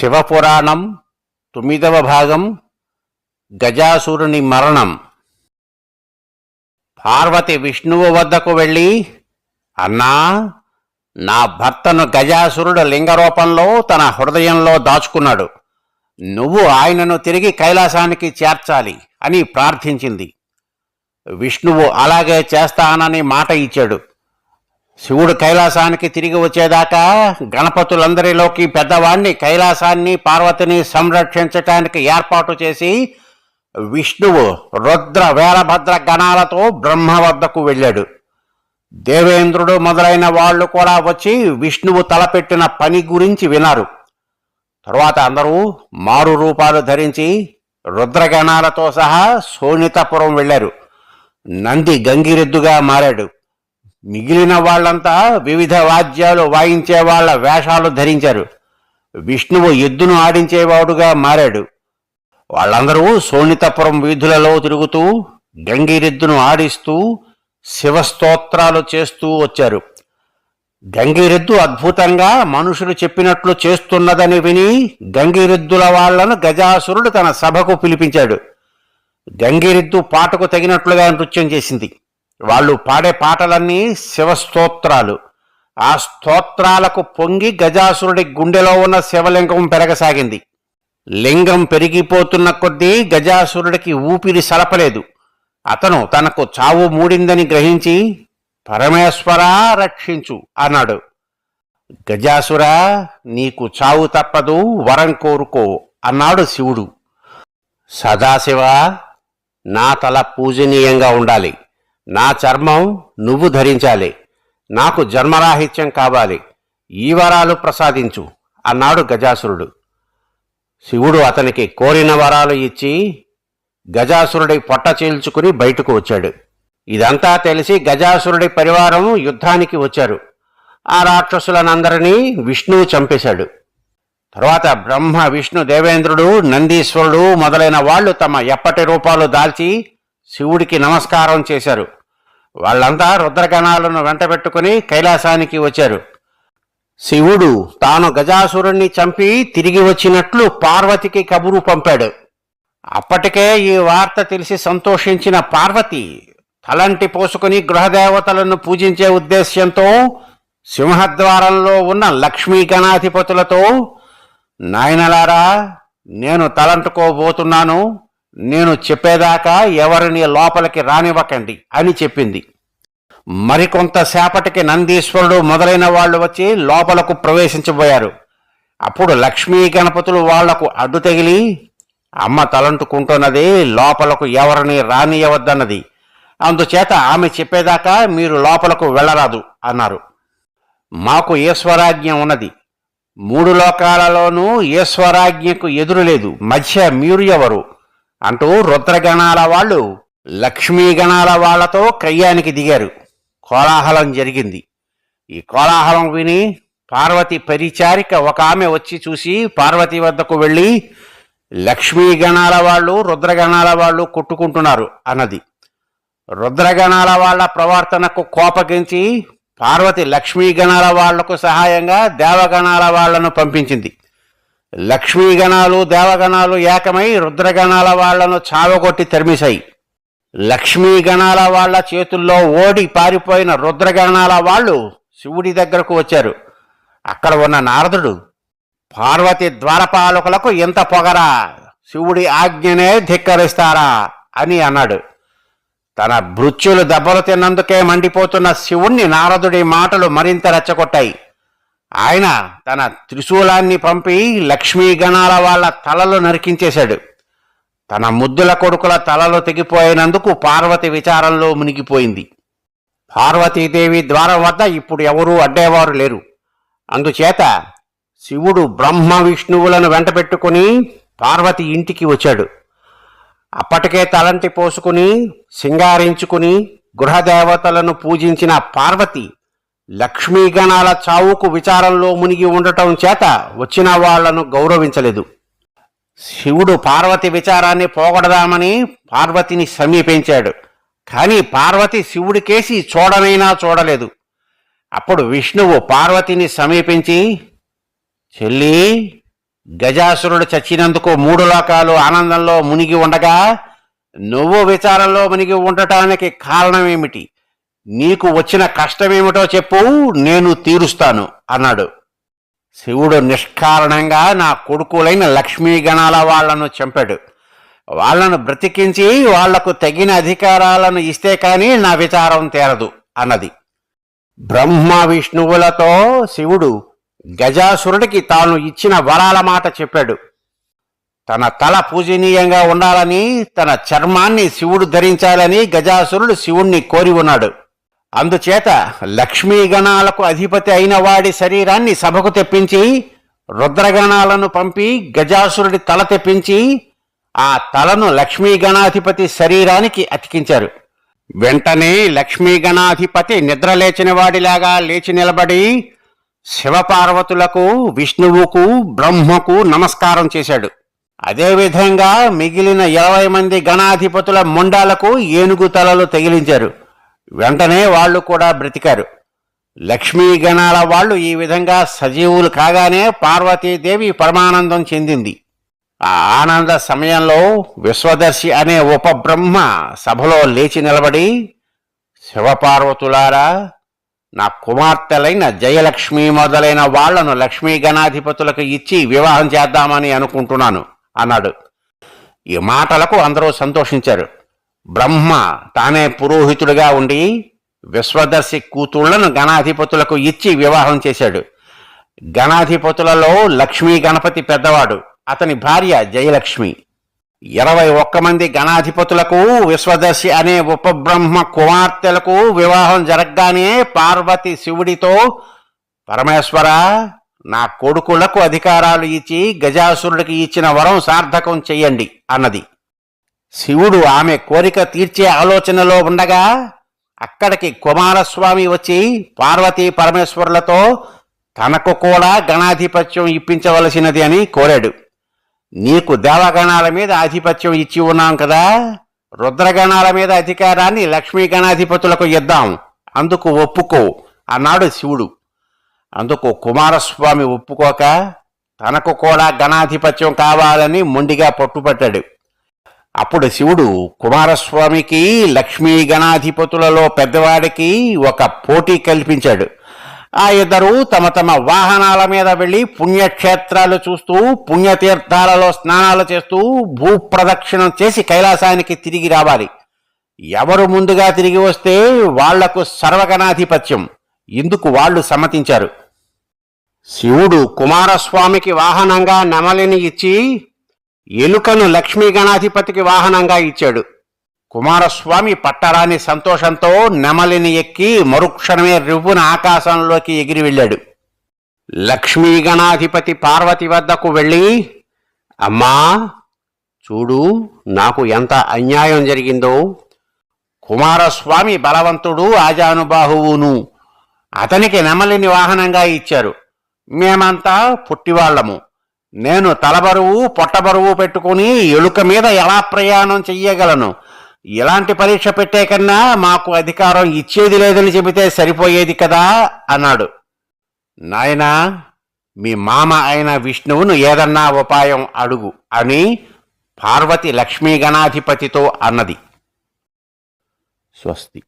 శివపురాణం తొమ్మిదవ భాగం గజాసురుని మరణం. పార్వతి విష్ణువు వద్దకు వెళ్ళి అన్నా నా భర్తను గజాసురుడు లింగరూపంలో తన హృదయంలో దాచుకున్నాడు. నువ్వు ఆయనను తిరిగి కైలాసానికి చేర్చాలి అని ప్రార్థించింది. విష్ణువు అలాగే చేస్తానని మాట ఇచ్చాడు. శివుడు కైలాసానికి తిరిగి వచ్చేదాకా గణపతులందరిలోకి పెద్దవాణ్ణి కైలాసాన్ని పార్వతిని సంరక్షించటానికి ఏర్పాటు చేసి విష్ణువు రుద్ర వీరభద్ర గణాలతో బ్రహ్మ వద్దకు వెళ్ళాడు. దేవేంద్రుడు మొదలైన వాళ్ళు కూడా వచ్చి విష్ణువు తలపెట్టిన పని గురించి వినారు తరువాత అందరూ మారు రూపాలు ధరించి రుద్రగణాలతో సహా సోనితపురం వెళ్ళారు. నంది గంగిరెద్దుగా మారాడు. మిగిలిన వాళ్ళంతా వివిధ వాద్యాలు వాయించే వాళ్ళ వేషాలు ధరించారు. విష్ణువు ఎద్దును ఆడించేవాడుగా మారాడు. వాళ్ళందరూ సోనితపురం వీధులలో తిరుగుతూ గంగిరెద్దును ఆడిస్తూ శివస్తోత్రాలు చేస్తూ వచ్చారు. గంగిరెద్దు అద్భుతంగా మనుషులు చెప్పినట్లు చేస్తున్నదని విని గంగిరెద్దుల వాళ్ళను గజాసురుడు తన సభకు పిలిపించాడు. గంగిరెద్దు పాటకు తగినట్లుగా నృత్యం చేసింది. వాళ్ళు పాడే పాటలన్నీ శివస్తోత్రాలు. ఆ స్తోత్రాలకు పొంగి గజాసురుడి గుండెలో ఉన్న శివలింగం పెరగసాగింది. లింగం పెరిగిపోతున్న కొద్దీ గజాసురుడికి ఊపిరి సలపలేదు. అతను తనకు చావు మూడిందని గ్రహించి పరమేశ్వరా రక్షించు అన్నాడు. గజాసురా నీకు చావు తప్పదు వరం కోరుకో అన్నాడు శివుడు. సదాశివ నా తల పూజనీయంగా ఉండాలి. నా చర్మం నువ్వు ధరించాలి. నాకు జన్మరాహిత్యం కావాలి. ఈ వరాలు ప్రసాదించు అన్నాడు గజాసురుడు. శివుడు అతనికి కోరిన వరాలు ఇచ్చి గజాసురుడి పొట్ట చీల్చుకుని బయటకు వచ్చాడు. ఇదంతా తెలిసి గజాసురుడి పరివారం యుద్ధానికి వచ్చారు. ఆ రాక్షసులనందరినీ విష్ణువు చంపేశాడు. తర్వాత బ్రహ్మ విష్ణు దేవేంద్రుడు నందీశ్వరుడు మొదలైన వాళ్ళు తమ ఎప్పటి రూపాలు దాల్చి శివుడికి నమస్కారం చేశారు. వాళ్ళంతా రుద్రగణాలను వెంటబెట్టుకుని కైలాసానికి వచ్చారు. శివుడు తాను గజాసురుణ్ణి చంపి తిరిగి వచ్చినట్లు పార్వతికి కబురు పంపాడు. అప్పటికే ఈ వార్త తెలిసి సంతోషించిన పార్వతి తలంటి పోసుకుని గృహదేవతలను పూజించే ఉద్దేశ్యంతో సింహద్వారంలో ఉన్న లక్ష్మీ గణాధిపతులతో నాయనలారా నేను తలంటుకోబోతున్నాను. నేను చెప్పేదాకా ఎవరిని లోపలికి రానివ్వకండి అని చెప్పింది. మరికొంతసేపటికి నందీశ్వరుడు మొదలైన వాళ్ళు వచ్చి లోపలకు ప్రవేశించబోయారు. అప్పుడు లక్ష్మీ గణపతులు వాళ్ళకు అడ్డు తగిలి అమ్మ తలంటుకుంటున్నది లోపలకు ఎవరిని రానియవద్దన్నది. అందుచేత ఆమె చెప్పేదాకా మీరు లోపలకు వెళ్ళరాదు అన్నారు. మాకు ఈశ్వరాజ్ఞ ఉన్నది. మూడు లోకాలలోనూ ఈశ్వరాజ్ఞకు ఎదురు లేదు. మధ్య మీరు ఎవరు? అంటూ రుద్రగణాల వాళ్ళు లక్ష్మీ గణాల వాళ్ళతో కయ్యానికి దిగారు. కోలాహలం జరిగింది. ఈ కోలాహలం విని పార్వతి పరిచారిక ఒక ఆమె వచ్చి చూసి పార్వతి వద్దకు వెళ్ళి లక్ష్మీ గణాల వాళ్ళు రుద్రగణాల వాళ్ళు కొట్టుకుంటున్నారు అన్నది. రుద్రగణాల వాళ్ళ ప్రవర్తనకు కోపగించి పార్వతి లక్ష్మీ గణాల వాళ్ళకు సహాయంగా దేవగణాల వాళ్ళను పంపించింది. లక్ష్మీ గణాలు దేవగణాలు ఏకమై రుద్రగణాల వాళ్ళను చావగొట్టి తరిమిశాయి. లక్ష్మీ గణాల వాళ్ళ చేతుల్లో ఓడి పారిపోయిన రుద్రగణాల వాళ్ళు శివుడి దగ్గరకు వచ్చారు. అక్కడ ఉన్న నారదుడు పార్వతి ద్వారపాలకులకు ఇంత పొగరా శివుడి ఆజ్ఞనే ధిక్కరిస్తారా? అని అన్నాడు. తన భృత్యులు దెబ్బలు తిన్నందుకే మండిపోతున్న శివుణ్ణి నారదుడి మాటలు మరింత రెచ్చగొట్టాయి. ఆయన తన త్రిశూలాన్ని పంపి లక్ష్మీ గణాల వాళ్ళ తలలు నరికించేశాడు. తన ముద్దుల కొడుకుల తలలు తెగిపోయినందుకు పార్వతి విచారంలో మునిగిపోయింది. పార్వతీదేవి ద్వారం వద్ద ఇప్పుడు ఎవరూ అడ్డేవారు లేరు. అందుచేత శివుడు బ్రహ్మ విష్ణువులను వెంటబెట్టుకుని పార్వతి ఇంటికి వచ్చాడు. అప్పటికే తలంటి పోసుకుని సింగారించుకుని గృహదేవతలను పూజించిన పార్వతి లక్ష్మీగణాల చావుకు విచారంలో మునిగి ఉండటం చేత వచ్చిన వాళ్ళను గౌరవించలేదు. శివుడు పార్వతి విచారాన్ని పోగొడదామని పార్వతిని సమీపించాడు. కానీ పార్వతి శివుడికేసి చూడనైనా చూడలేదు. అప్పుడు విష్ణువు పార్వతిని సమీపించి చెల్లి గజాసురుడు చచ్చినందుకు మూడు లోకాలు ఆనందంలో మునిగి ఉండగా నువ్వు విచారంలో మునిగి ఉండటానికి కారణమేమిటి? నీకు వచ్చిన కష్టమేమిటో చెప్పు నేను తీరుస్తాను అన్నాడు. శివుడు నిష్కారణంగా నా కొడుకులైన లక్ష్మీ గణాల వాళ్ళను చంపాడు. వాళ్ళను బ్రతికించి వాళ్ళకు తగిన అధికారాలను ఇస్తే కానీ నా విచారం తేరదు అన్నది. బ్రహ్మ విష్ణువులతో శివుడు గజాసురుడికి తాను ఇచ్చిన వరాల మాట చెప్పాడు. తన తల పూజనీయంగా ఉండాలని తన చర్మాన్ని శివుడు ధరించాలని గజాసురుడు శివుణ్ణి కోరి ఉన్నాడు. అందుచేత లక్ష్మీ గణాలకు అధిపతి అయిన వాడి శరీరాన్ని సభకు తెప్పించి రుద్రగణాలను పంపి గజాసురుడి తల తెప్పించి ఆ తలను లక్ష్మీ గణాధిపతి శరీరానికి అతికించారు. వెంటనే లక్ష్మీ గణాధిపతి నిద్రలేచిన వాడిలాగా లేచి నిలబడి శివపార్వతులకు విష్ణువుకు బ్రహ్మకు నమస్కారం చేశాడు. అదేవిధంగా మిగిలిన ఇరవై మంది గణాధిపతుల ముండాలకు ఏనుగు తలలు తగిలించారు. వెంటనే వాళ్ళు కూడా బ్రతికారు. లక్ష్మీ గణాల వాళ్ళు ఈ విధంగా సజీవులు కాగానే పార్వతీదేవి పరమానందం చెందింది. ఆ ఆనంద సమయంలో విశ్వదర్శి అనే ఉపబ్రహ్మ సభలో లేచి నిలబడి శివపార్వతులారా నా కుమార్తెలైన జయలక్ష్మి మొదలైన వాళ్ళను లక్ష్మీ గణాధిపతులకు ఇచ్చి వివాహం చేద్దామని అనుకుంటున్నాను అన్నాడు. ఈ మాటలకు అందరూ సంతోషించారు. బ్రహ్మ తానే పురోహితుడిగా ఉండి విశ్వదర్శి కూతుళ్ళను గణాధిపతులకు ఇచ్చి వివాహం చేశాడు. గణాధిపతులలో లక్ష్మీ గణపతి పెద్దవాడు అతని భార్య జయలక్ష్మి. ఇరవై ఒక్క మంది గణాధిపతులకు విశ్వదర్శి అనే ఉపబ్రహ్మ కుమార్తెలకు వివాహం జరగగానే పార్వతి శివుడితో పరమేశ్వర నా కొడుకులకు అధికారాలు ఇచ్చి గజాసురుడికి ఇచ్చిన వరం సార్థకం చెయ్యండి అన్నది. శివుడు ఆమె కోరిక తీర్చే ఆలోచనలో ఉండగా అక్కడికి కుమారస్వామి వచ్చి పార్వతీ పరమేశ్వరులతో తనకు కూడా గణాధిపత్యం ఇప్పించవలసినది అని కోరాడు. నీకు దేవగణాల మీద ఆధిపత్యం ఇచ్చి ఉన్నాం కదా రుద్రగణాల మీద అధికారాన్ని లక్ష్మీ గణాధిపతులకు ఇద్దాం. అందుకు ఒప్పుకో అన్నాడు శివుడు. అందుకు కుమారస్వామి ఒప్పుకోక తనకు కూడా గణాధిపత్యం కావాలని మొండిగా పట్టుపట్టాడు అప్పుడు శివుడు కుమారస్వామికి లక్ష్మీ గణాధిపతులలో పెద్దవాడికి ఒక పోటీ కల్పించాడు. ఆ ఇద్దరు తమ తమ వాహనాల మీద వెళ్ళి పుణ్యక్షేత్రాలు చూస్తూ పుణ్యతీర్థాలలో స్నానాలు చేస్తూ భూప్రదక్షిణం చేసి కైలాసానికి తిరిగి రావాలి. ఎవరు ముందుగా తిరిగి వస్తే వాళ్ళకు సర్వగణాధిపత్యం. ఇందుకు వాళ్ళు సమ్మతించారు. శివుడు కుమారస్వామికి వాహనంగా నెమలిని ఇచ్చి ఎలుకను లక్ష్మీ గణాధిపతికి వాహనంగా ఇచ్చాడు. కుమారస్వామి పట్టరాని సంతోషంతో నెమలిని ఎక్కి మరుక్షణమే రివ్వున ఆకాశంలోకి ఎగిరి వెళ్ళాడు. లక్ష్మీ గణాధిపతి పార్వతి వద్దకు వెళ్ళి అమ్మా చూడు నాకు ఎంత అన్యాయం జరిగిందో. కుమారస్వామి బలవంతుడు ఆజానుబాహువును అతనికి నెమలిని వాహనంగా ఇచ్చారు. మేమంతా పుట్టివాళ్ళము. నేను తలబరువు పొట్టబరువు పెట్టుకుని ఎలుక మీద ఎలా ప్రయాణం చెయ్యగలను? ఇలాంటి పరీక్ష పెట్టే కన్నా మాకు అధికారం ఇచ్చేది లేదని చెబితే సరిపోయేది కదా? అన్నాడు. నాయనా మీ మామ అయిన విష్ణువును ఏదన్నా ఉపాయం అడుగు అని పార్వతి లక్ష్మీ గణాధిపతితో అన్నది. స్వస్తి.